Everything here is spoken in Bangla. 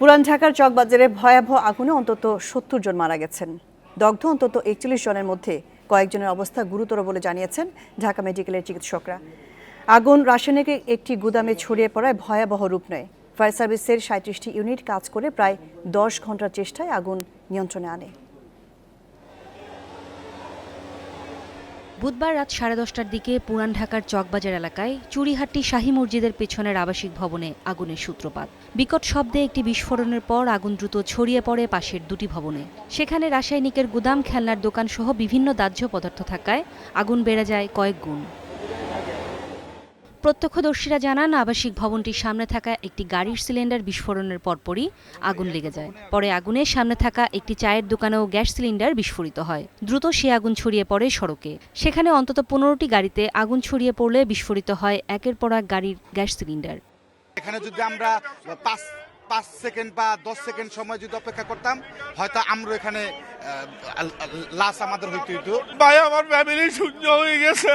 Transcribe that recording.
পুরান ঢাকার চকবাজারে ভয়াবহ আগুনে অন্তত সত্তর জন মারা গেছেন। দগ্ধ অন্তত একচল্লিশ জনের মধ্যে কয়েকজনের অবস্থা গুরুতর বলে জানিয়েছেন ঢাকা মেডিকেলের চিকিৎসকরা। আগুন রাসায়নিক একটি গুদামে ছড়িয়ে পড়ায় ভয়াবহ রূপ নেয়। ফায়ার সার্ভিসের সাঁত্রিশটি ইউনিট কাজ করে প্রায় দশ ঘণ্টার চেষ্টায় আগুন নিয়ন্ত্রণে আনে। বুধবার রাত সাড়ে দশটার দিকে পুরান ঢাকার চকবাজার এলাকায় চুরিহাট্টি শাহী মসজিদের পেছনের আবাসিক ভবনে আগুনের সূত্রপাত। বিকট শব্দে একটি বিস্ফোরণের পর আগুন দ্রুত ছড়িয়ে পড়ে পাশের দুটি ভবনে। সেখানে রাসায়নিকের গুদাম, খেলনার দোকান সহ বিভিন্ন দাহ্য পদার্থ থাকায় আগুন বেড়ে যায় কয়েক গুণ। প্রত্যক্ষদর্শীরা জানান আবাসিক ভবনটির সামনে থাকা একটি গাড়ির সিলিন্ডার বিস্ফোরণের পরপরই আগুন লেগে যায়। পরে আগুনের সামনে থাকা একটি চায়ের দোকানেও গ্যাস সিলিন্ডার বিস্ফোরিত হয়। দ্রুত সে আগুন ছড়িয়ে পড়ে সড়কে। সেখানে অন্তত পনেরোটি গাড়িতে আগুন ছড়িয়ে পড়লে বিস্ফোরিত হয় একের পর এক গাড়ির গ্যাস সিলিন্ডার। এখানে যদি আমরা পাঁচ পাঁচ সেকেন্ড বা দশ সেকেন্ড সময় যদি অপেক্ষা করতাম হয়তো আমরা এখানে লাশ আমাদের হইতে হইতো। ভাই আমার ফ্যামিলি শূন্য হয়ে গেছে।